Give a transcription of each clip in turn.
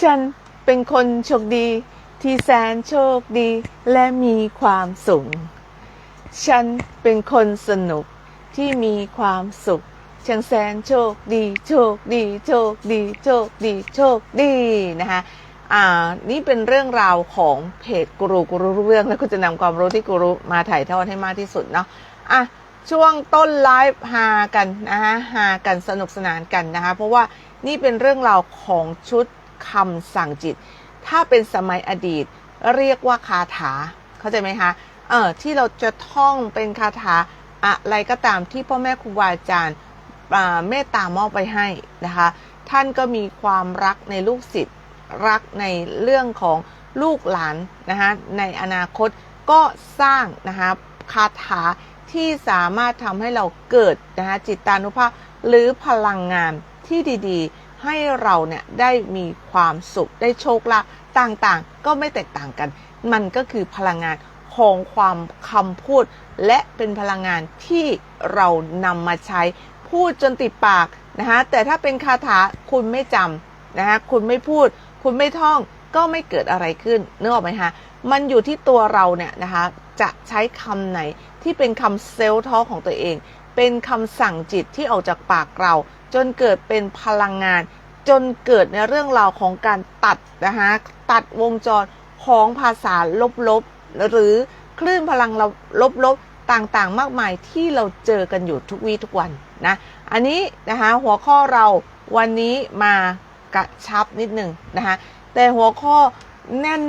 ฉันเป็นคนโชคดีที่แสนโชคดีและมีความสุข ฉันเป็นคนสนุกที่มีความสุขช่างแสนโชคดีโชคดีโชคดีโชคดีโชคดีนะคะอ่านี่เป็นเรื่องราวของเพจกูรูกูรู้เรื่องแล้วก็จะนำความรู้ที่กูรู้มาถ่ายทอดให้มากที่สุดเนาะอะช่วงต้นไลฟ์ฮากันนะคะฮากันสนุกสนานกันนะคะเพราะว่านี่เป็นเรื่องราวของชุด คำสั่งจิต ถ้าเป็นสมัยอดีตเรียกว่าคาถา เข้าใจไหมคะ เออที่เราจะท่องเป็นคาถาอะไรก็ตามที่พ่อแม่ครูบาอาจารย์เมตตามอบไปให้นะคะ ท่านก็มีความรักในลูกศิษย์รักในเรื่องของลูกหลานนะคะในอนาคตก็สร้างนะคะคาถาที่สามารถทำให้เราเกิดนะคะจิตตานุภาพหรือพลังงานที่ดี ๆ ให้เราเนี่ยได้มีความสุขได้โชคลาภต่างๆ ก็ไม่แตกต่างกัน มันก็คือพลังงานของความคำพูด และเป็นพลังงานที่เรานำมาใช้พูดจนติดปากนะคะแต่ถ้าเป็นคาถาคุณไม่จำนะคะคุณไม่พูด คุณไม่ท่องก็ไม่เกิดอะไรขึ้นนึกออกไหมคะมันอยู่ที่ตัวเราเนี่ยนะคะจะใช้คำไหนที่เป็นคำเซลล์ท้อของตัวเอง เป็นคำสั่งจิตที่ออกจากปากเรา จนเกิดเป็นพลังงาน จนเกิดในเรื่องราวของการตัดนะคะตัดวงจรของภาษาลบๆ หรือคลื่นพลังลบๆ ต่างๆ มากมายที่เราเจอกันอยู่ทุกวี่ทุกวันนะ อันนี้นะคะหัวข้อเราวันนี้มากระชับนิดหนึ่งนะคะแต่หัวข้อแน่น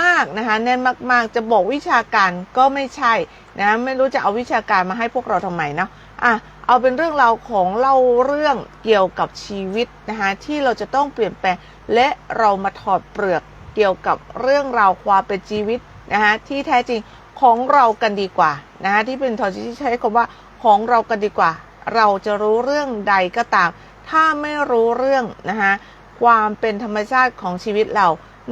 มากๆนะคะแน่นมากๆ จะบอกวิชาการก็ไม่ใช่นะไม่รู้จะเอาวิชาการมาให้พวกเราทำไมเนาะอะ เอาเป็นเรื่องราวของเล่าเรื่องเกี่ยวกับชีวิตนะคะที่เราจะต้องเปลี่ยนแปลง และเรามาถอดเปลือกเกี่ยวกับเรื่องราวความเป็นชีวิตนะคะที่แท้จริงของเรากันดีกว่านะคะที่เป็นทอที่ใช้คำว่าของเรากันดีกว่า เราจะรู้เรื่องใดก็ตาม ถ้าไม่รู้เรื่องนะคะความเป็นธรรมชาติของชีวิตเรา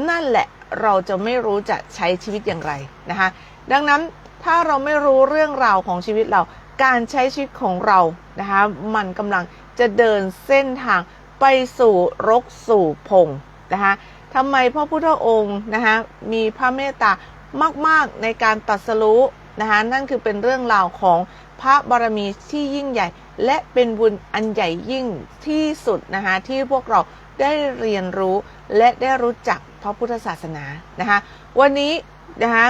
นั่นแหละเราจะไม่รู้จะใช้ชีวิตอย่างไรนะคะดังนั้นถ้าเราไม่รู้เรื่องราวของชีวิตเรา การใช้ชีวิตของเรานะคะมันกำลังจะเดินเส้นทางไปสู่รกสู่พงนะคะทำไมพระพุทธองค์นะคะมีพระเมตตามาก ๆ ในการตัดสรู้นะคะนั่นคือเป็นเรื่องราวของพระบารมีที่ยิ่งใหญ่ และเป็นบุญอันใหญ่ยิ่งที่สุดนะคะที่พวกเราได้เรียนรู้และได้รู้จักพระพุทธศาสนานะคะวันนี้ นะคะ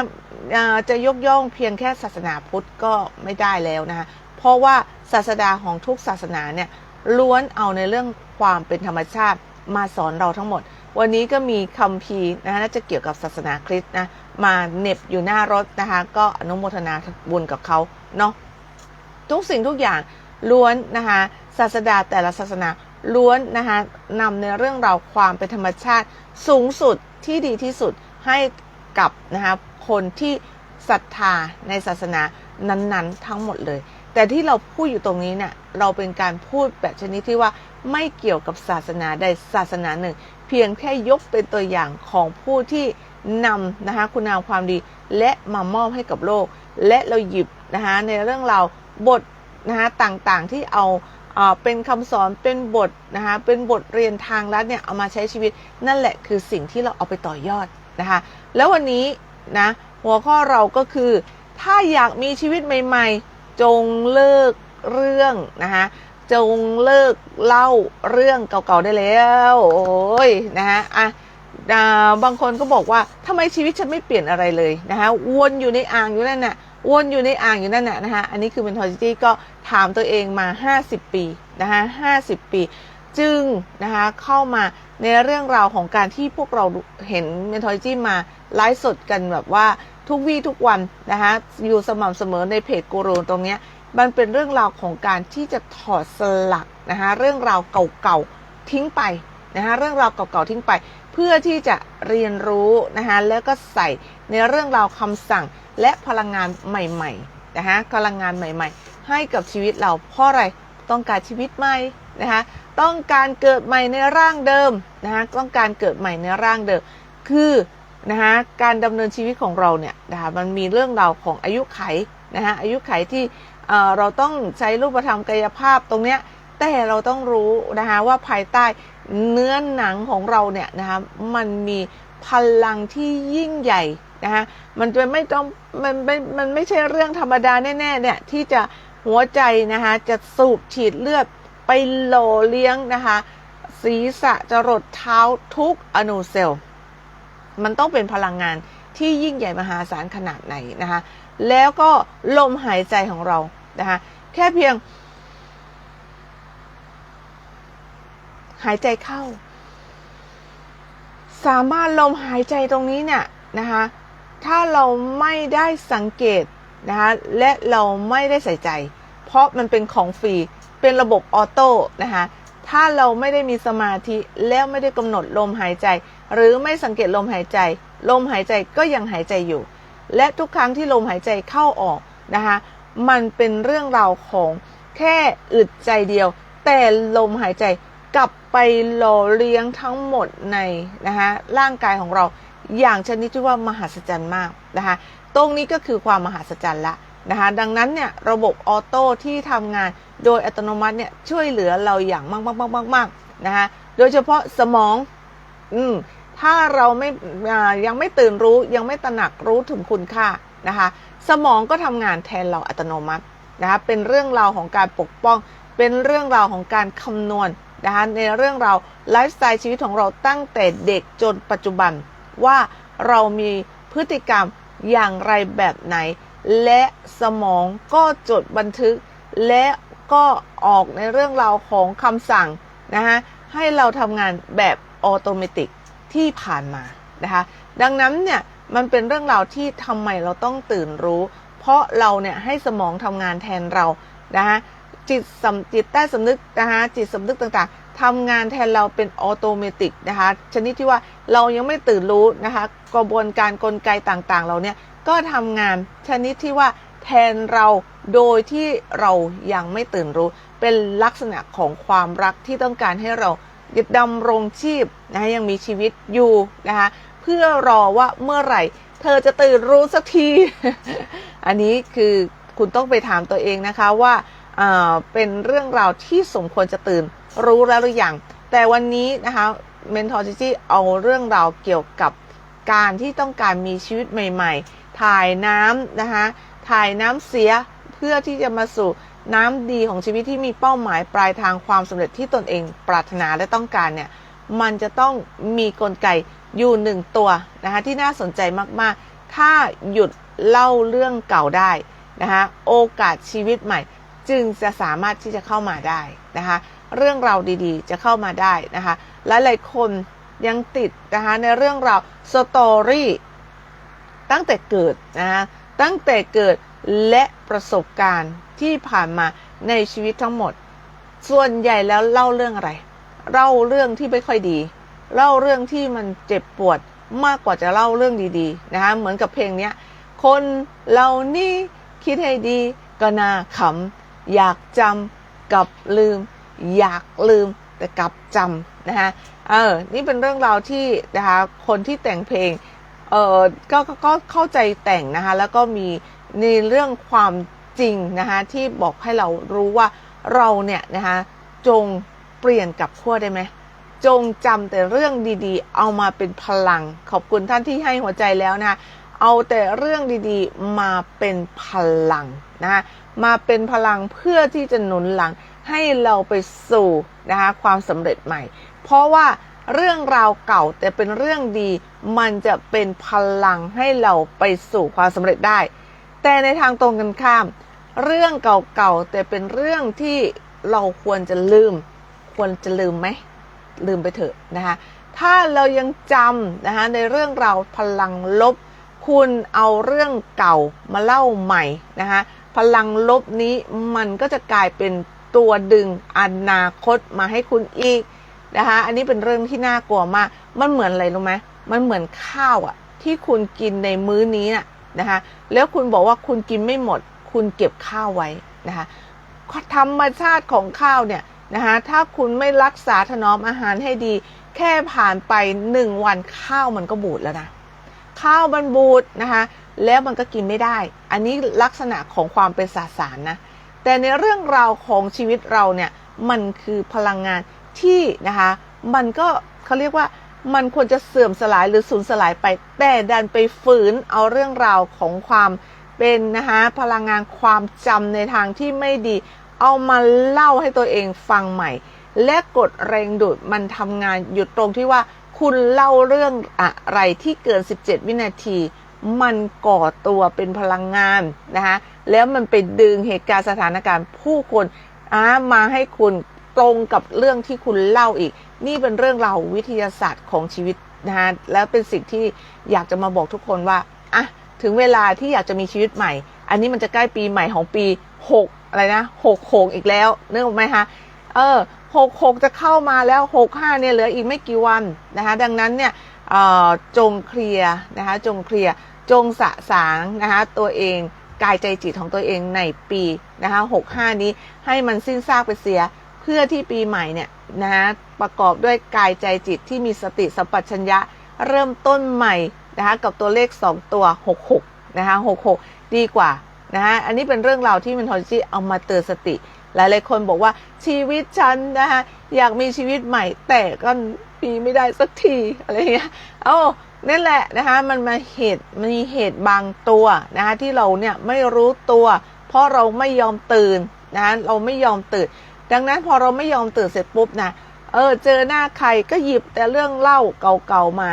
จะยกย่องเพียงแค่ศาสนาพุทธก็ไม่ได้แล้วนะคะเพราะว่าศาสดาของทุกศาสนาเนี่ยล้วนเอาในเรื่องความเป็นธรรมชาติมาสอนเราทั้งหมด วันนี้ก็มีคำพีนะคะน่าจะเกี่ยวกับศาสนาคริสต์นะมาเน็บอยู่หน้ารถนะคะก็อนุโมทนาบุญกับเขาเนาะทุกสิ่งทุกอย่างล้วนนะคะศาสดาแต่ละศาสนาล้วนนะคะนำในเรื่องราวความเป็นธรรมชาติสูงสุดที่ดีที่สุดให้ กับนะคะคนที่ศรัทธาในศาสนานั้นๆ ทั้งหมดเลย แต่ที่เราพูดอยู่ตรงนี้เนี่ยเราเป็นการพูดแบบชนิดที่ว่าไม่เกี่ยวกับศาสนาใดศาสนาหนึ่ง เพียงแค่ยกเป็นตัวอย่างของผู้ที่นำนะคะคุณงามความดีและมามอบให้กับโลก และเราหยิบนะคะในเรื่องราวบทนะคะต่างๆที่เอาเป็นคำสอนเป็นบทนะคะเป็นบทเรียนทางลัดเนี่ยเอามาใช้ชีวิต นั่นแหละคือสิ่งที่เราเอาไปต่อยอด นะคะ แล้ววันนี้นะหัวข้อเราก็คือ ถ้าอยากมีชีวิตใหม่ ๆ จงเลิกเรื่องนะคะจงเลิกเล่าเรื่องเก่าๆได้แล้วโอ้ยนะคะอะบางคนก็บอกว่าทำไมชีวิตฉันไม่เปลี่ยนอะไรเลยนะคะวนอยู่ในอ่างอยู่นั่นน่ะวนอยู่ในอ่างอยู่นั่นน่ะนะคะอันนี้คือ mentality ก็ถามตัวเองมา 50 ปีนะคะ50 ปี จึงนะคะเข้ามาในเรื่องราวของการที่พวกเราเห็น mentality มาไลฟ์สดกันแบบว่าทุกวี่ทุกวันนะคะอยู่สม่ำเสมอในเพจกูรูตรงนี้มันเป็นเรื่องราวของการที่จะถอดสลักนะคะเรื่องราวเก่าๆทิ้งไปนะคะเรื่องราวเก่าๆทิ้งไป เพื่อที่จะเรียนรู้นะคะแล้วก็ใส่ในเรื่องราวคำสั่งและพลังงานใหม่ๆนะคะพลังงานใหม่ ๆ ให้กับชีวิตเราเพราะอะไรต้องการชีวิตใหม่นะคะ ต้องการเกิดใหม่ในร่างเดิมนะคะต้องการเกิดใหม่ในร่างเดิม คือนะคะการดำเนินชีวิตของเราเนี่ยนะคะมันมีเรื่องราวของอายุไขนะคะอายุไขที่เราต้องใช้รูปธรรมกายภาพตรงเนี้ยแต่เราต้องรู้นะคะว่าภายใต้เนื้อหนังของเราเนี่ยนะคะมันมีพลังที่ยิ่งใหญ่นะคะมันจะไม่ต้องมันไม่มันไม่ใช่เรื่องธรรมดาแน่ๆเนี่ยที่จะหัวใจนะคะจะสูบฉีดเลือด ไปโหลเลี้ยงนะคะ ศีรษะจรดเท้าทุกอนูเซลล์มันต้องเป็นพลังงานที่ยิ่งใหญ่มหาศาลขนาดไหนนะคะ แล้วก็ลมหายใจของเรานะคะแค่เพียง หายใจเข้า สามารถลมหายใจตรงนี้เนี่ยนะคะถ้าเราไม่ได้สังเกตนะคะและเราไม่ได้ใส่ใจ เพราะมันเป็นของฟรี เป็นระบบออโต้นะคะถ้าเราไม่ได้มีสมาธิแล้วไม่ได้กำหนดลมหายใจ หรือไม่สังเกตลมหายใจ ลมหายใจก็ยังหายใจอยู่ และทุกครั้งที่ลมหายใจเข้าออกนะคะมันเป็นเรื่องราวของแค่อึดใจเดียว แต่ลมหายใจกลับไปหล่อเลี้ยงทั้งหมดในนะคะร่างกายของเราอย่างชนิดที่ว่ามหัศจรรย์มากนะคะตรงนี้ก็คือความมหัศจรรย์ละ นะคะดังนั้นเนี่ยระบบออโต้ที่ทำงานโดยอัตโนมัติเนี่ยช่วยเหลือเราอย่างมากมากมากมากมากนะคะโดยเฉพาะสมองอืมถ้าเราไม่ยังไม่ตื่นรู้ยังไม่ตระหนักรู้ถึงคุณค่านะคะสมองก็ทำงานแทนเราอัตโนมัตินะคะเป็นเรื่องราวของการปกป้อง เป็นเรื่องราวของการคำนวณนะคะในเรื่องราวไลฟ์สไตล์ชีวิตของเราตั้งแต่เด็กจนปัจจุบันว่าเรามีพฤติกรรมอย่างไรแบบไหน และสมองก็จดบันทึก และก็ออกในเรื่องราวของคำสั่งนะคะให้เราทำงานแบบออโตเมติกที่ผ่านมานะคะดังนั้นเนี่ยมันเป็นเรื่องราวที่ทำไมเราต้องตื่นรู้ เพราะเราเนี่ยให้สมองทำงานแทนเรานะคะจิตสำจิตใต้สำนึกนะคะจิตสำนึกต่างๆทำงานแทนเราเป็นออโตเมติกนะคะชนิดที่ว่าเรายังไม่ตื่นรู้นะคะกระบวนการกลไกต่างๆ เราเนี่ย ก็ทำงานชนิดที่ว่าแทนเราโดยที่เรายังไม่ตื่นรู้ เป็นลักษณะของความรักที่ต้องการให้เราดำรงชีพนะคะยังมีชีวิตอยู่นะคะเพื่อรอว่าเมื่อไหร่ เธอจะตื่นรู้สักที อันนี้คือคุณต้องไปถามตัวเองนะคะว่าเป็นเรื่องราวที่สมควรจะตื่นรู้แล้วหรือยัง แต่วันนี้นะคะ Mentor Gigi เอาเรื่องราวเกี่ยวกับการที่ต้องการมีชีวิตใหม่ ๆ ถ่ายน้ำนะคะถ่ายน้ำเสียเพื่อที่จะมาสู่น้ำดีของชีวิตที่มีเป้าหมายปลายทางความสำเร็จที่ตนเองปรารถนาและต้องการเนี่ยมันจะต้องมีกลไกอยู่หนึ่งตัวนะคะที่น่าสนใจมากๆ ถ้าหยุดเล่าเรื่องเก่าได้นะคะโอกาสชีวิตใหม่ จึงจะสามารถที่จะเข้ามาได้นะคะเรื่องราวดีๆ จะเข้ามาได้นะคะและหลายคนยังติดนะคะในเรื่องราวสตอรี่ ตั้งแต่เกิดนะคะตั้งแต่เกิดและประสบการณ์ที่ผ่านมาในชีวิตทั้งหมด ส่วนใหญ่แล้วเล่าเรื่องอะไร เล่าเรื่องที่ไม่ค่อยดี เล่าเรื่องที่มันเจ็บปวดมากกว่าจะเล่าเรื่องดีๆนะคะเหมือนกับเพลงเนี้ยคนเรานี่คิดให้ดีก็น่าขำอยากจำกับลืม อยากลืมแต่กลับจำนะคะเออนี่เป็นเรื่องราวที่นะคะคนที่แต่งเพลง เออก็ก็ก็เข้าใจแต่งนะคะ แล้วก็มีในเรื่องความจริงนะคะที่บอกให้เรารู้ว่าเราเนี่ยนะคะจงเปลี่ยนกับขั้วได้ไหมจงจำแต่เรื่องดีๆ เอามาเป็นพลัง ขอบคุณท่านที่ให้หัวใจแล้วนะคะเอาแต่เรื่องดีๆมาเป็นพลังนะคะมาเป็นพลังเพื่อที่จะหนุนหลังให้เราไปสู่นะคะความสำเร็จใหม่ เพราะว่า เรื่องราวเก่าแต่เป็นเรื่องดี มันจะเป็นพลังให้เราไปสู่ความสำเร็จได้ แต่ในทางตรงกันข้าม เรื่องเก่าๆแต่เป็นเรื่องที่เราควรจะลืม ควรจะลืมไหมลืมไปเถอะนะคะถ้าเรายังจำนะคะในเรื่องราวพลังลบ คุณเอาเรื่องเก่ามาเล่าใหม่นะคะพลังลบนี้มันก็จะกลายเป็นตัวดึงอนาคตมาให้คุณอีก นะคะอันนี้เป็นเรื่องที่น่ากลัวมาก มันเหมือนอะไรรู้ไหมมันเหมือนข้าวอะที่คุณกินในมื้อนี้น่ะนะคะแล้วคุณบอกว่าคุณกินไม่หมด คุณเก็บข้าวไว้นะคะธรรมชาติของข้าวเนี่ยนะคะถ้าคุณไม่รักษาถนอมอาหารให้ดี แค่ผ่านไปหนึ่งวันข้าวมันก็บูดแล้วนะข้าวมันบูดนะคะแล้วมันก็กินไม่ได้ อันนี้ลักษณะของความเป็นสสารนะแต่ในเรื่องราวของชีวิตเราเนี่ยมันคือพลังงาน ที่นะคะมันก็เขาเรียกว่ามันควรจะเสื่อมสลายหรือสูญสลายไป แต่ดันไปฝืนเอาเรื่องราวของความเป็นนะคะพลังงานความจำในทางที่ไม่ดี เอามาเล่าให้ตัวเองฟังใหม่ และกดแรงดูดมันทำงานอยู่ตรงที่ว่าคุณเล่าเรื่องอะไรที่เกิน 17 วินาที มันก่อตัวเป็นพลังงานนะคะแล้วมันไปดึงเหตุการณ์สถานการณ์ผู้คนอามาให้คุณ ตรงกับเรื่องที่คุณเล่าอีก นี่เป็นเรื่องราววิทยาศาสตร์ของชีวิตนะคะแล้วเป็นสิ่งที่อยากจะมาบอกทุกคนว่าอะถึงเวลาที่อยากจะมีชีวิตใหม่ อันนี้มันจะใกล้ปีใหม่ของปี 6 อะไรนะ6โขงอีกแล้วนึกออกไหมคะเออ6 6 จะเข้ามาแล้ว 6 5เนี่ยเหลืออีกไม่กี่วันนะคะดังนั้นเนี่ยจงเคลียร์นะคะจงเคลียร์จงสะสางนะคะตัวเองกายใจจิตของตัวเองในปีนะคะ65 นี้ให้มันสิ้นซากไปเสีย เพื่อที่ปีใหม่เนี่ยนะคะประกอบด้วยกายใจจิตที่มีสติสัมปชัญญะเริ่มต้นใหม่นะคะกับตัวเลข 2 ตัว 66นะคะ66 ดีกว่านะคะอันนี้เป็นเรื่องราวที่มันทอจิเอามาเตือนสติ หลายหลายคนบอกว่าชีวิตฉันนะคะอยากมีชีวิตใหม่ แต่ก็มีไม่ได้สักทีอะไรเงี้ยเอ้านั่นแหละนะคะมันมาเหตุมีเหตุบางตัวนะคะที่เราเนี่ยไม่รู้ตัว เพราะเราไม่ยอมตื่นนะะเราไม่ยอมตื่น ดังนั้นพอเราไม่ยอมตื่นเสร็จปุ๊บนะเออ เจอหน้าใครก็หยิบแต่เรื่องเล่าเก่าๆมา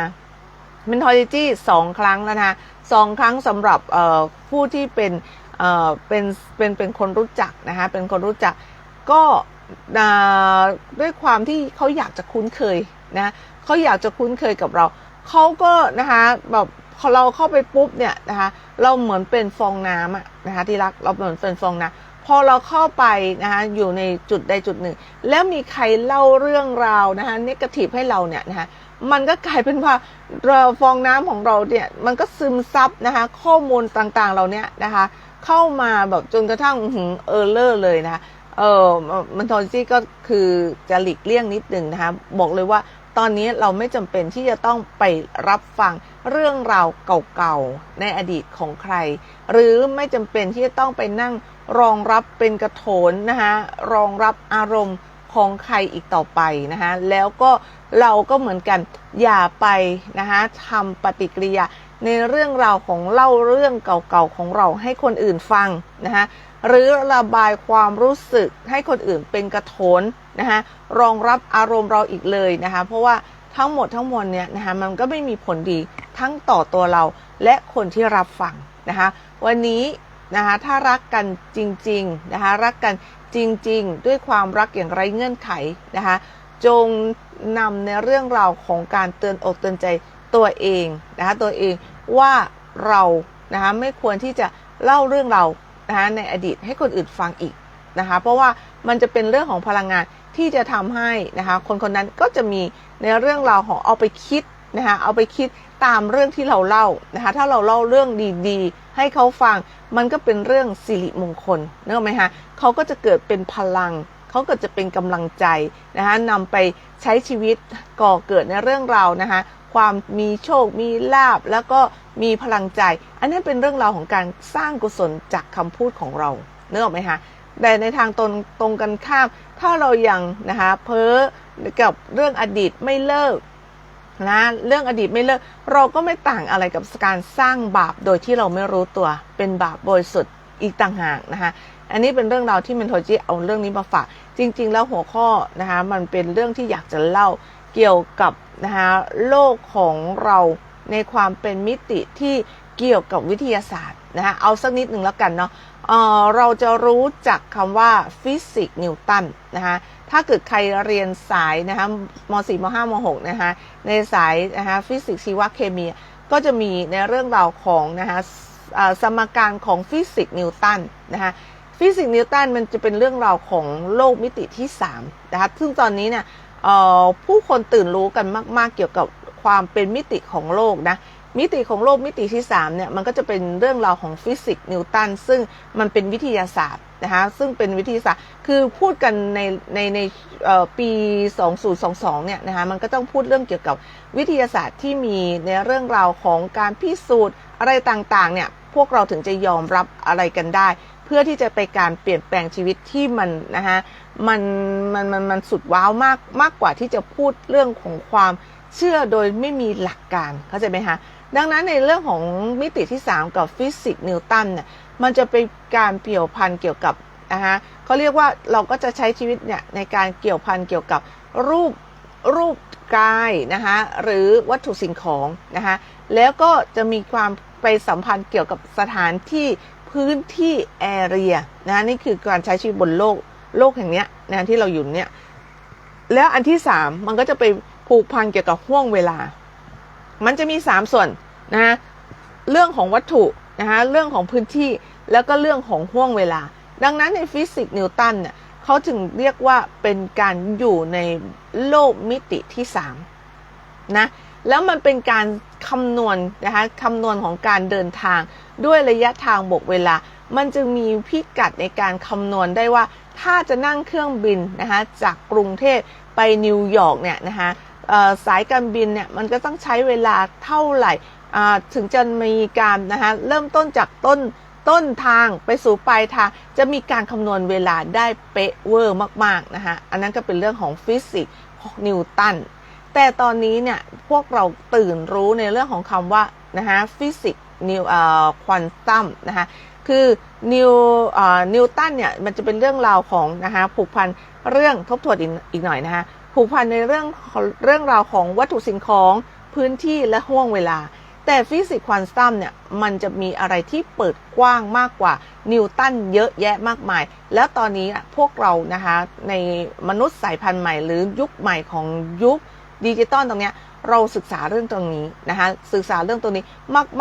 เมนทอลิจี้สองครั้งแล้วนะสองครั้งสำหรับผู้ที่เป็นเออเป็นเป็นเป็นคนรู้จักนะคะเป็นคนรู้จักก็ด้วยความที่เขาอยากจะคุ้นเคยนะเขาอยากจะคุ้นเคยกับเราเขาก็นะคะแบบพอเราเข้าไปปุ๊บเนี่ยนะคะเราเหมือนเป็นฟองน้ำอะนะคะที่รักเราเหมือนเป็นฟองน้ำ อเราเข้าไปนะคะอยู่ในจุดใดจุดหนึ่ง แล้วมีใครเล่าเรื่องราวนะคะนกาทีฟให้เราเนี่ยนะคะมันก็กลายเป็นว่าเราฟองน้ำของเราเนี่ยมันก็ซึมซับนะคะข้อมูลต่างๆเราเนี่ยนะคะเข้ามาแบบจนกระทั่งเออเลอร์เลยนะคะเออมันทอนซี่ก็คือจะหลีกเลี่ยงนิดหนึ่งนะคะบอกเลยว่า ตอนนี้เราไม่จำเป็นที่จะต้องไปรับฟังเรื่องราวเก่าๆในอดีตของใคร หรือไม่จำเป็นที่จะต้องไปนั่งรองรับเป็นกระโถนนะคะรองรับอารมณ์ของใครอีกต่อไปนะคะแล้วก็เราก็เหมือนกันอย่าไปนะคะทำปฏิกิริยาในเรื่องราวของเล่าเรื่องเก่าๆของเราให้คนอื่นฟังนะคะ หรือระบายความรู้สึกให้คนอื่นเป็นกระโถนนะคะรองรับอารมณ์เราอีกเลยนะคะเพราะว่าทั้งหมดทั้งมวลเนี่ยนะคะมันก็ไม่มีผลดีทั้งต่อตัวเราและคนที่รับฟังนะคะวันนี้นะคะถ้ารักกันจริงๆนะคะรักกันจริงๆ ด้วยความรักอย่างไรเงื่อนไขนะคะจงนำในเรื่องราวของการเตือนอกเตือนใจตัวเองนะคะตัวเองว่าเรานะคะไม่ควรที่จะเล่าเรื่องเรา นะคะในอดีตให้คนอื่นฟังอีกนะคะ เพราะว่ามันจะเป็นเรื่องของพลังงานที่จะทำให้นะคะ คนคนนั้นก็จะมีในเรื่องราวของเอาไปคิดนะคะเอาไปคิดตามเรื่องที่เราเล่านะคะถ้าเราเล่าเรื่องดีๆ ให้เขาฟัง มันก็เป็นเรื่องสิริมงคลนึกไหมคะเขาก็จะเกิดเป็นพลัง เขาก็จะเป็นกำลังใจนะคะนำไปใช้ชีวิตก่อเกิดในเรื่องราวนะคะความมีโชค มีลาบ แล้วก็มีพลังใจ อันนี้นเป็นเรื่องราวของการสร้างกุศลจากคำพูดของเราเนื้อออกไหมคะแต่ในทางตรงตรงกันข้าม ถ้าเรายังนะคะเพ้อกับเรื่องอดีตไม่เลิกนะเรื่องอดีตไม่เลิก เราก็ไม่ต่างอะไรกับการสร้างบาปโดยที่เราไม่รู้ตัว เป็นบาปบริสุทธิ์อีกต่างหากนะคะอันนี้เป็นเรื่องราวที่เมนโทจิเอาเรื่องนี้มาฝาก จริงๆ แล้วหัวข้อนะคะมันเป็นเรื่องที่อยากจะเล่าเกี่ยวกับนะคะโลกของเราในความเป็นมิติที่เกี่ยวกับวิทยาศาสตร์นะคะเอาสักนิดหนึ่งแล้วกันเนาะเเราจะรู้จักคำว่าฟิสิกส์นิวตันนะคะถ้าเกิดใครเรียนสายนะคะม .4 ม .5 ม .6 นะคะในสายนะคะฟิสิกส์ชีวเคมีก็จะมีในเรื่องราวของนะคะสมการของฟิสิกส์นิวตันนะคะ ฟิสิกส์นิวตันมันจะเป็นเรื่องราวของโลกมิติที่3นะคะซึ่งตอนนี้เนี่ยผู้คนตื่นรู้กันมาก ๆ เกี่ยวกับความเป็นมิติของโลกนะมิติของโลกมิติที่3เนี่ยมันก็จะเป็นเรื่องราวของฟิสิกส์นิวตันซึ่งมันเป็นวิทยาศาสตร์นะคะซึ่งเป็นวิทยาศาสตร์คือพูดกันในในในปี 2022เนี่ยนะคะมันก็ต้องพูดเรื่องเกี่ยวกับวิทยาศาสตร์ที่มีในเรื่องราวของการพิสูจน์อะไรต่างๆเนี่ยพวกเราถึงจะยอมรับอะไรกันได้ พื่อที่จะไปการเปลี่ยนแปลงชีวิตที่มันนะคะมันมันมันมันสุดว้าวมากมากกว่าที่จะพูดเรื่องของความเชื่อโดยไม่มีหลักการเข้าใจไหมคะดังนั้นในเรื่องของมิติที่ 3 กับฟิสิกส์นิวตันเนี่ยมันจะเป็นการเกี่ยวพันเกี่ยวกับนะคะเขาเรียกว่าเราก็จะใช้ชีวิตเนี่ยในการเกี่ยวพันเกี่ยวกับรูปรูปกายนะคะหรือวัตถุสิ่งของนะคะแล้วก็จะมีความไปสัมพันธ์เกี่ยวกับสถานที่ พื้นที่แอเรียนะนี่คือการใช้ชีวิตบนโลกโลกแห่งเนี้ยนะที่เราอยู่เนี่ยแล้วอันที่สามมันก็จะไปผูกพันเกี่ยวกับห่วงเวลา มันจะมีสามส่วนนะเรื่องของวัตถุนะคะเรื่องของพื้นที่แล้วก็เรื่องของห่วงเวลา ดังนั้นในฟิสิกส์นิวตันเนี่ยเขาถึงเรียกว่าเป็นการอยู่ในโลกมิติที่สามนะ แล้วมันเป็นการคำนวณนะคะคำนวณของการเดินทางด้วยระยะทางบวกเวลา มันจึงมีพิกัดในการคำนวณได้ว่า ถ้าจะนั่งเครื่องบินนะคะจากกรุงเทพไปนิวยอร์กเนี่ยนะคะสายการบินเนี่ยมันก็ต้องใช้เวลาเท่าไหร่ถึงจะมีการนะคะเริ่มต้นจากต้นต้นทางไปสู่ปลายทางจะมีการคำนวณเวลาได้เป๊ะเวอร์มากๆนะคะอันนั้นก็เป็นเรื่องของฟิสิกส์นิวตัน แต่ตอนนี้เนี่ยพวกเราตื่นรู้ในเรื่องของคำว่านะคะฟิสิกส์นิวควอนตัมนะคะคือนิวนิวตันเนี่ยมันจะเป็นเรื่องราวของนะคะผูกพันเรื่องทบทวนอีกอีกหน่อยนะคะผูกพันในเรื่องเรื่องราวของวัตถุสิ่งของพื้นที่และห่วงเวลา แต่ฟิสิกส์ควอนตัมเนี่ยมันจะมีอะไรที่เปิดกว้างมากกว่านิวตันเยอะแยะมากมาย แล้วตอนนี้พวกเรานะคะในมนุษย์สายพันธุ์ใหม่หรือยุคใหม่ของยุค ดิจิตอลตรงนี้เราศึกษาเรื่องตรงนี้นะคะศึกษาเรื่องตรงนี้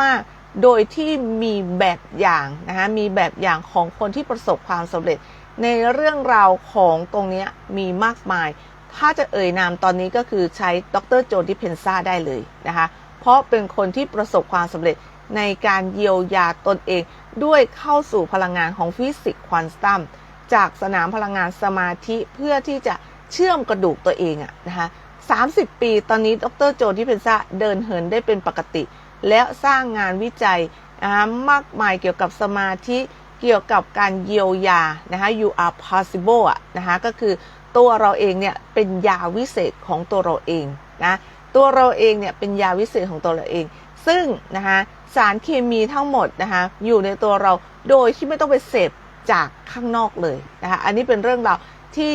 มาก ๆ โดยที่มีแบบอย่างนะคะมีแบบอย่างของคนที่ประสบความสำเร็จ ในเรื่องราวของตรงนี้มีมากมาย ถ้าจะเอ่ยนามตอนนี้ก็คือใช้ดรโจดิเพนซาได้เลยนะคะเพราะเป็นคนที่ประสบความสำเร็จในการเยียวยาตนเอง ด้วยเข้าสู่พลังงานของฟิสิกส์ควอนตัมจากสนามพลังงานสมาธิเพื่อที่จะเชื่อมกระดูกตัวเองอะนะคะ 30 ปีตอนนี้ดรโจที่เพนซาเดินเหินได้เป็นปกติ และสร้างงานวิจัยมากมายเกี่ยวกับสมาธิเกี่ยวกับการเยียวยานะคะ you are possible อะนะคะก็คือตัวเราเองเนี่ยเป็นยาวิเศษของตัวเราเองนะตัวเราเองเนี่ยเป็นยาวิเศษของตัวเราเอง ซึ่งนะคะสารเคมีทั้งหมดนะคะอยู่ในตัวเราโดยที่ไม่ต้องไปเสพจากข้างนอกเลยนะคะอันนี้เป็นเรื่องราวที่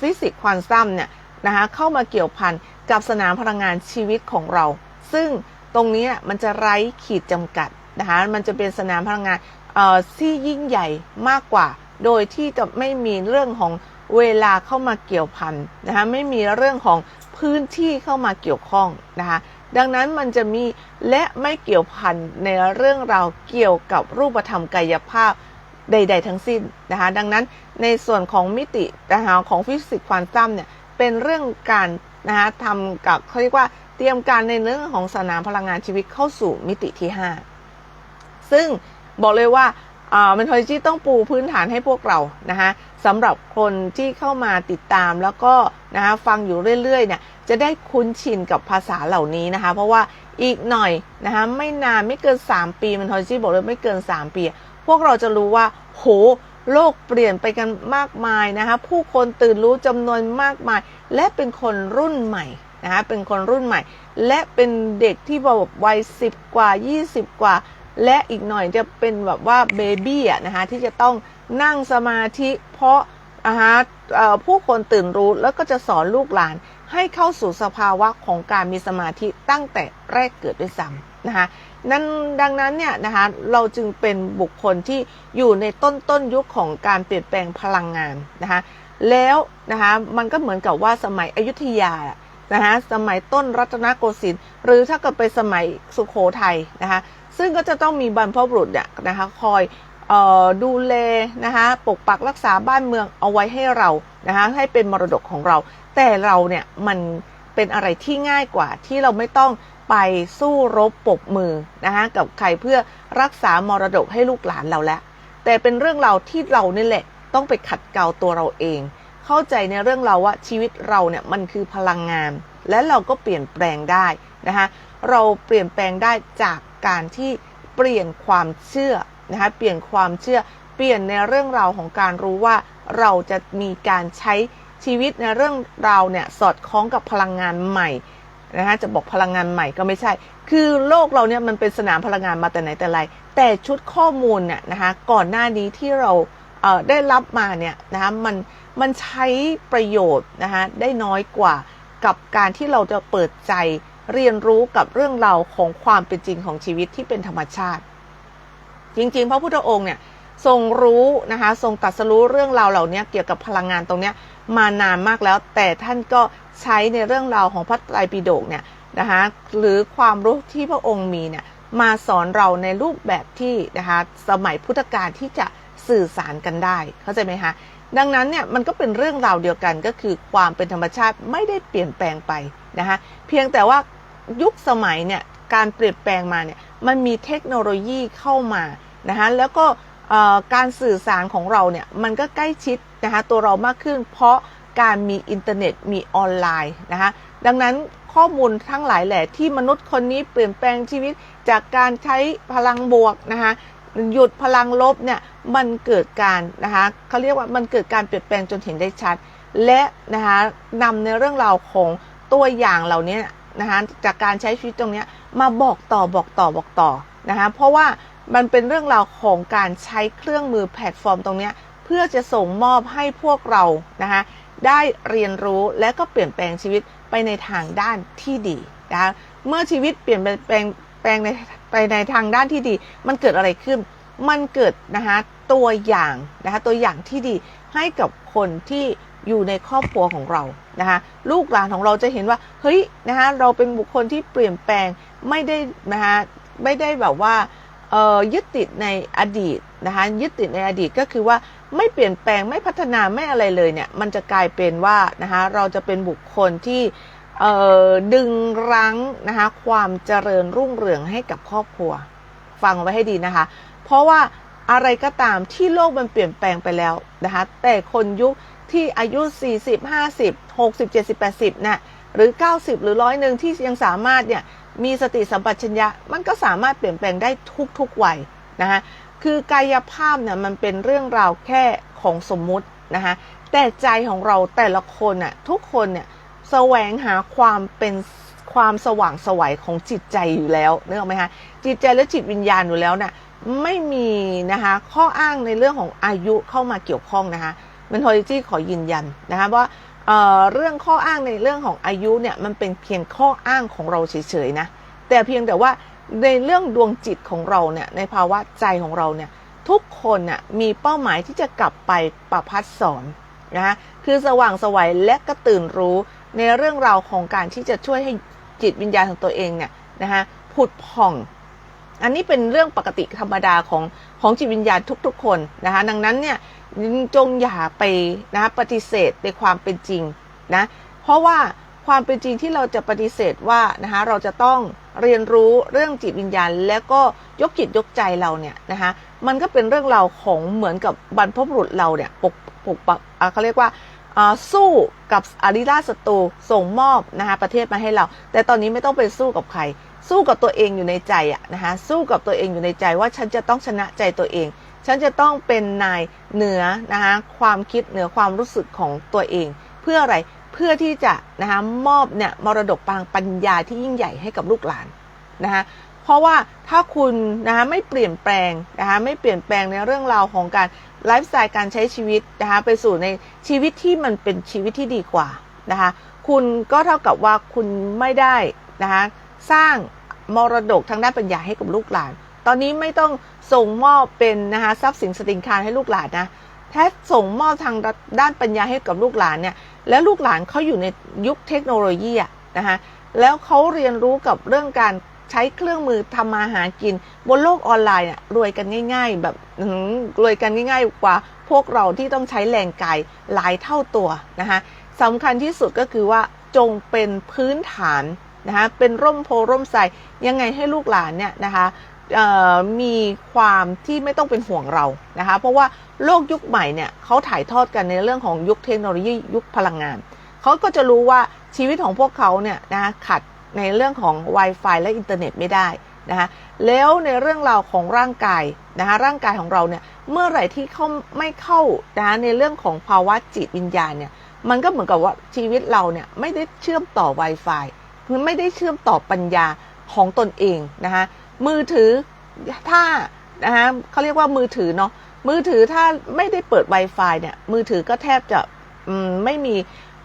ฟิสิกส์ควอนตัมเนี่ย นะคะเข้ามาเกี่ยวพันกับสนามพลังงานชีวิตของเรา ซึ่งตรงนี้มันจะไร้ขีดจำกัดนะคะมันจะเป็นสนามพลังงานที่ยิ่งใหญ่มากกว่า โดยที่จะไม่มีเรื่องของเวลาเข้ามาเกี่ยวพันนะคะไม่มีเรื่องของพื้นที่เข้ามาเกี่ยวข้องนะคะดังนั้นมันจะมีและไม่เกี่ยวพันในเรื่องราวเกี่ยวกับรูปธรรมกายภาพใด ๆ ทั้งสิ้นนะคะดังนั้นในส่วนของมิตินะคะของฟิสิกส์ควอนตัมเนี่ย เป็นเรื่องการนะคะทำกับเขาเรียกว่าเตรียมการในเรื่องของสนามพลังงานชีวิตเข้าสู่มิติที่ 5 ซึ่งบอกเลยว่าเมนทอริจีต้องปูพื้นฐานให้พวกเรานะคะสำหรับคนที่เข้ามาติดตามแล้วก็นะคะฟังอยู่เรื่อยๆเนี่ยจะได้คุ้นชินกับภาษาเหล่านี้นะคะ เพราะว่าอีกหน่อยนะคะไม่นานไม่เกิน 3 ปีเมนทอริจีบอกเลยไม่เกิน 3 ปี พวกเราจะรู้ว่า โห โลกเปลี่ยนไปกันมากมายนะคะ ผู้คนตื่นรู้จำนวนมากมาย และเป็นคนรุ่นใหม่นะคะเป็นคนรุ่นใหม่ และเป็นเด็กที่แบบวัยสิบกว่า 20 กว่า และอีกหน่อยจะเป็นแบบว่าเบบี้อะนะคะที่จะต้องนั่งสมาธิเพราะอาฮะผู้คนตื่นรู้แล้วก็จะสอนลูกหลาน ให้เข้าสู่สภาวะของการมีสมาธิตั้งแต่แรกเกิดด้วยซ้ำนะคะนั้นดังนั้นเนี่ยนะคะเราจึงเป็นบุคคลที่อยู่ในต้นต้นยุคของการเปลี่ยนแปลงพลังงานนะคะแล้วนะคะมันก็เหมือนกับว่าสมัยอยุธยานะคะสมัยต้นรัตนโกสินทร์หรือถ้าเกิดไปสมัยสุโขทัยนะคะซึ่งก็จะต้องมีบรรพบุรุษเนี่ยนะคะคอยออดูแลนะคะปกปักรักษาบ้านเมืองเอาไว้ให้เรานะคะให้เป็นมรดกของเรา แต่เราเนี่ยมันเป็นอะไรที่ง่ายกว่าที่เราไม่ต้องไปสู้รบปกมือนะคะกับใครเพื่อรักษามรดกให้ลูกหลานเราแล้ว แต่เป็นเรื่องเราที่เรานี่แหละต้องไปขัดเกลาตัวเราเอง เข้าใจในเรื่องเราว่าชีวิตเราเนี่ยมันคือพลังงาน และเราก็เปลี่ยนแปลงได้นะคะเราเปลี่ยนแปลงได้จากการที่เปลี่ยนความเชื่อนะคะเปลี่ยนความเชื่อเปลี่ยนในเรื่องราวของการรู้ว่าเราจะมีการใช้ ชีวิตในเรื่องราวเนี่ยสอดคล้องกับพลังงานใหม่นะคะจะบอกพลังงานใหม่ก็ไม่ใช่ คือโลกเราเนี่ยมันเป็นสนามพลังงานมาแต่ไหนแต่ไร แต่ชุดข้อมูลเนี่ยนะคะก่อนหน้านี้ที่เราเอ่อได้รับมาเนี่ยนะคะมันมันใช้ประโยชน์นะคะได้น้อยกว่ากับการที่เราจะเปิดใจเรียนรู้กับเรื่องราวของความเป็นจริงของชีวิตที่เป็นธรรมชาติ จริง ๆ พระพุทธองค์เนี่ยทรงรู้นะคะทรงตรัสรู้เรื่องราวเหล่านี้เกี่ยวกับพลังงานตรงเนี้ย มานานมากแล้ว แต่ท่านก็ใช้ในเรื่องราวของพระไตรปิฎกเนี่ยนะคะหรือความรู้ที่พระองค์มีเนี่ยมาสอนเราในรูปแบบที่นะคะสมัยพุทธกาลที่จะสื่อสารกันได้ เข้าใจไหมคะดังนั้นเนี่ยมันก็เป็นเรื่องราวเดียวกันก็คือความเป็นธรรมชาติไม่ได้เปลี่ยนแปลงไปนะคะเพียงแต่ว่ายุคสมัยเนี่ยการเปลี่ยนแปลงมาเนี่ยมันมีเทคโนโลยีเข้ามานะคะแล้วก็เอ่อการสื่อสารของเราเนี่ยมันก็ใกล้ชิด นะคะตัวเรามากขึ้น เพราะการมีอินเทอร์เน็ตมีออนไลน์นะคะดังนั้นข้อมูลทั้งหลายแหละที่มนุษย์คนนี้เปลี่ยนแปลงชีวิตจากการใช้พลังบวกนะคะหยุดพลังลบเนี่ยมันเกิดการนะคะเขาเรียกว่ามันเกิดการเปลี่ยนแปลงจนเห็นได้ชัด และนะคะนำในเรื่องราวของตัวอย่างเหล่านี้นะคะจากการใช้ชีวิตตรงเนี้ยมาบอกต่อบอกต่อบอกต่อนะคะเพราะว่ามันเป็นเรื่องราวของการใช้เครื่องมือแพลตฟอร์มตรงเนี้ย เพื่อจะส่งมอบให้พวกเรานะคะได้เรียนรู้และก็เปลี่ยนแปลงชีวิตไปในทางด้านที่ดีนะคะเมื่อชีวิตเปลี่ยนแปลงแปลงในไปในทางด้านที่ดี มันเกิดอะไรขึ้น มันเกิดนะคะตัวอย่างนะคะตัวอย่างที่ดีให้กับคนที่อยู่ในครอบครัวของเรานะคะลูกหลานของเราจะเห็นว่าเฮ้ยนะคะเราเป็นบุคคลที่เปลี่ยนแปลงไม่ได้นะคะไม่ได้แบบว่าเอ่อยึดติดในอดีตนะคะยึดติดในอดีตก็คือว่า ไม่เปลี่ยนแปลงไม่พัฒนาไม่อะไรเลยเนี่ย มันจะกลายเป็นว่านะคะเราจะเป็นบุคคลที่ดึงรั้งนะคะความเจริญรุ่งเรืองให้กับครอบครัว ฟังไว้ให้ดีนะคะ เพราะว่าอะไรก็ตามที่โลกมันเปลี่ยนแปลงไปแล้วนะคะแต่คนยุคที่อายุ 40 50 60 70 80น่ะหรือ 90 หรือร้อยหนึ่งที่ยังสามารถเนี่ยมีสติสัมปชัญญะมันก็สามารถเปลี่ยนแปลงได้ทุกๆวัยนะคะ คือกายภาพเนี่ยมันเป็นเรื่องราวแค่ของสมมุตินะคะแต่ใจของเราแต่ละคนน่ะทุกคนเนี่ยแสวงหาความเป็นความสว่างสวัยของจิตใจอยู่แล้วนึกออกไหมคะจิตใจและจิตวิญญาณอยู่แล้วน่ะไม่มีนะคะข้ออ้างในเรื่องของอายุเข้ามาเกี่ยวข้องนะคะมันโฮลิจี้ขอยืนยันนะคะว่าเเรื่องข้ออ้างในเรื่องของอายุเนี่ยมันเป็นเพียงข้ออ้างของเราเฉยๆนะแต่เพียงแต่ว่า ในเรื่องดวงจิตของเราเนี่ยในภาวะใจของเราเนี่ยทุกคนน่ะมีเป้าหมายที่จะกลับไปประพัดสอนนะคะคือสว่างสวัยและก็ตื่นรู้ในเรื่องราวของการที่จะช่วยให้จิตวิญญาณของตัวเองเนี่ยนะคะผุดผ่อง อันนี้เป็นเรื่องปกติธรรมดาของของจิตวิญญาณทุกๆ คนนะคะดังนั้นเนี่ยจงอย่าไปนะปฏิเสธในความเป็นจริงนะเพราะว่าความเป็นจริงที่เราจะปฏิเสธว่านะคะเราจะต้อง เรียนรู้เรื่องจิตวิญญาณ แล้วก็ยกจิตยกใจเราเนี่ยนะคะมันก็เป็นเรื่องราวของเหมือนกับบรรพบุรุษเราเนี่ยปกปกปักเขาเรียกว่าสู้กับอาริราศัตรูส่งมอบนะคะประเทศมาให้เรา แต่ตอนนี้ไม่ต้องไปสู้กับใคร สู้กับตัวเองอยู่ในใจอะนะคะสู้กับตัวเองอยู่ในใจว่าฉันจะต้องชนะใจตัวเอง ฉันจะต้องเป็นนายเหนือนะคะความคิดเหนือความรู้สึกของตัวเอง เพื่ออะไร เพื่อที่จะนะคะมอบเนี่ยมรดกปางปัญญาที่ยิ่งใหญ่ให้กับลูกหลานนะคะเพราะว่าถ้าคุณนะคะไม่เปลี่ยนแปลงนะคะไม่เปลี่ยนแปลงในเรื่องราวของการไลฟ์สไตล์การใช้ชีวิตนะคะไปสู่ในชีวิตที่มันเป็นชีวิตที่ดีกว่านะคะคุณก็เท่ากับว่าคุณไม่ได้นะคะสร้างมรดกทางด้านปัญญาให้กับลูกหลาน ตอนนี้ไม่ต้องส่งมอบเป็นนะคะทรัพย์สินสติงคารให้ลูกหลานนะ แท้ส่งมอบทางด้านปัญญาให้กับลูกหลานเนี่ยแล้วลูกหลานเขาอยู่ในยุคเทคโนโลยีอะนะคะแล้วเขาเรียนรู้กับเรื่องการใช้เครื่องมือทำมาหากิน บนโลกออนไลน์เนี่ยรวยกันง่าย ๆ แบบรวยกันง่าย ๆ กว่าพวกเราที่ต้องใช้แรงกายหลายเท่าตัวนะคะสำคัญที่สุดก็คือว่าจงเป็นพื้นฐานนะคะเป็นร่มโพร่มใสยังไงให้ลูกหลานเนี่ยนะคะ มีความที่ไม่ต้องเป็นห่วงเรานะคะ เพราะว่าโลกยุคใหม่เนี่ยเขาถ่ายทอดกันในเรื่องของยุคเทคโนโลยียุคพลังงาน เขาก็จะรู้ว่าชีวิตของพวกเขาเนี่ยนะคะขัดในเรื่องของ Wi-Fi และอินเทอร์เน็ตไม่ได้นะคะแล้วในเรื่องราวของร่างกายนะคะร่างกายของเราเนี่ยเมื่อไหร่ที่เขาไม่เข้านะะในเรื่องของภาวะจิตวิญญาณเนี่ยมันก็เหมือนกับว่าชีวิตเราเนี่ยไม่ได้เชื่อมต่อ Wi-Fi คือไม่ได้เชื่อมต่อปัญญาของตนเองนะคะ มือถือถ้านะคะเขาเรียกว่ามือถือเนาะมือถือถ้าไม่ได้เปิด Wi-Fi เนี่ย มือถือก็แทบจะมไม่มี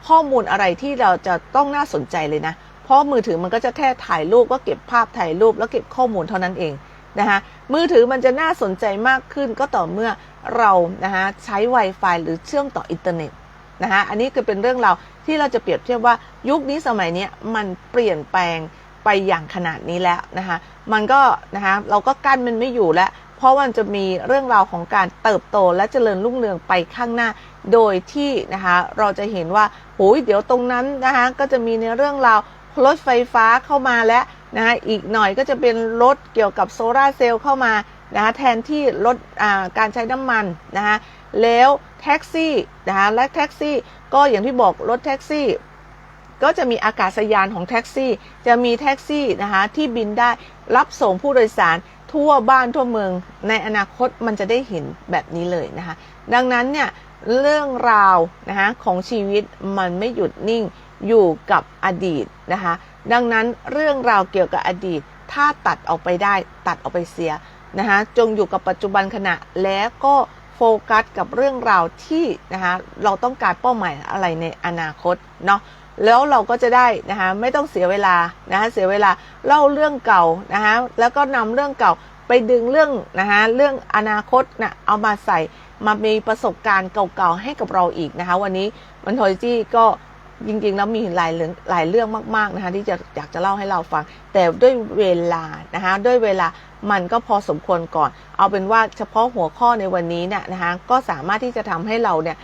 ข้อมูลอะไรที่เราจะต้องน่าสนใจเลยนะ เพราะมือถือมันก็จะแค่ถ่ายรูปก็เก็บภาพถ่ายรูปแล้วเก็บข้อมูลเท่านั้นเองนะคะมือถือมันจะน่าสนใจมากขึ้นก็ต่อเมื่อเรานะคะใช้ Wi-Fi หรือเชื่อมต่ออินเทอร์เน็ตนะคะอันนี้คือเป็นเรื่องเราที่เราจะเปรียบเทียบว่ายุคนี้สมัยนี้มันเปลี่ยนแปลง ไปอย่างขนาดนี้แล้วนะคะ มันก็นะคะเราก็กั้นมันไม่อยู่แล้ว เพราะมันจะมีเรื่องราวของการเติบโตและเจริญรุ่งเรืองไปข้างหน้า โดยที่นะคะเราจะเห็นว่าโอ้ยเดี๋ยวตรงนั้นนะคะก็จะมีในเรื่องราวรถไฟฟ้าเข้ามาแล้วนะคะอีกหน่อยก็จะเป็นรถเกี่ยวกับโซลาร์เซลล์เข้ามานะคะแทนที่รถการใช้น้ำมันนะคะแล้วแท็กซี่นะคะและแท็กซี่ก็อย่างที่บอกรถแท็กซี่ ก็จะมีอากาศยานของแท็กซี่ จะมีแท็กซี่นะคะที่บินได้รับส่งผู้โดยสารทั่วบ้านทั่วเมือง ในอนาคตมันจะได้เห็นแบบนี้เลยนะคะ ดังนั้นเนี่ยเรื่องราวนะคะของชีวิตมันไม่หยุดนิ่งอยู่กับอดีตนะคะดังนั้นเรื่องราวเกี่ยวกับอดีต ถ้าตัดออกไปได้ตัดออกไปเสียนะคะจงอยู่กับปัจจุบันขณะแล้วก็โฟกัสกับเรื่องราวที่นะคะเราต้องการเป้าหมายอะไรในอนาคตเนาะ แล้วเราก็จะได้นะคะไม่ต้องเสียเวลานะคะเสียเวลาเล่าเรื่องเก่านะคะแล้วก็นำเรื่องเก่าไปดึงเรื่องนะคะเรื่องอนาคตนะเอามาใส่มามีประสบการณ์เก่าๆให้กับเราอีกนะคะวันนี้มันทอยจี้ก็จริงๆแล้วมีหลายเรื่องหลายเรื่องมากๆนะคะที่จะอยากจะเล่าให้เราฟัง แต่ด้วยเวลานะคะด้วยเวลามันก็พอสมควรก่อน เอาเป็นว่าเฉพาะหัวข้อในวันนี้เนี่ยนะคะก็สามารถที่จะทำให้เราเนี่ย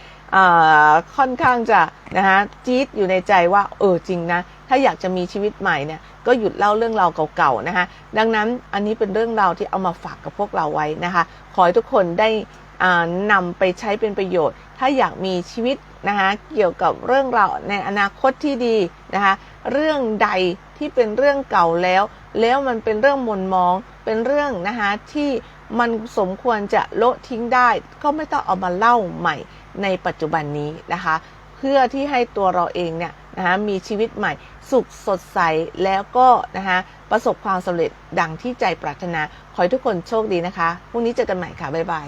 ค่อนข้างจะนะคะจี๊ดอยู่ในใจว่าเออจริงนะ ถ้าอยากจะมีชีวิตใหม่เนี่ยก็หยุดเล่าเรื่องราวเก่าๆนะคะดังนั้นอันนี้เป็นเรื่องราวที่เอามาฝากกับพวกเราไว้นะคะ ขอให้ทุกคนได้นำไปใช้เป็นประโยชน์ ถ้าอยากมีชีวิตนะคะเกี่ยวกับเรื่องราวในอนาคตที่ดีนะคะเรื่องใดที่เป็นเรื่องเก่าแล้ว แล้วมันเป็นเรื่องมนมองเป็นเรื่องนะคะที่มันสมควรจะโละทิ้งได้ ก็ไม่ต้องเอามาเล่าใหม่ ในปัจจุบันนี้นะคะ เพื่อที่ให้ตัวเราเองเนี่ยนะคะมีชีวิตใหม่ สุขสดใสแล้วก็นะคะประสบความสำเร็จดังที่ใจปรารถนา ขอให้ทุกคนโชคดีนะคะพรุ่งนี้เจอกันใหม่ค่ะ บ๊ายบาย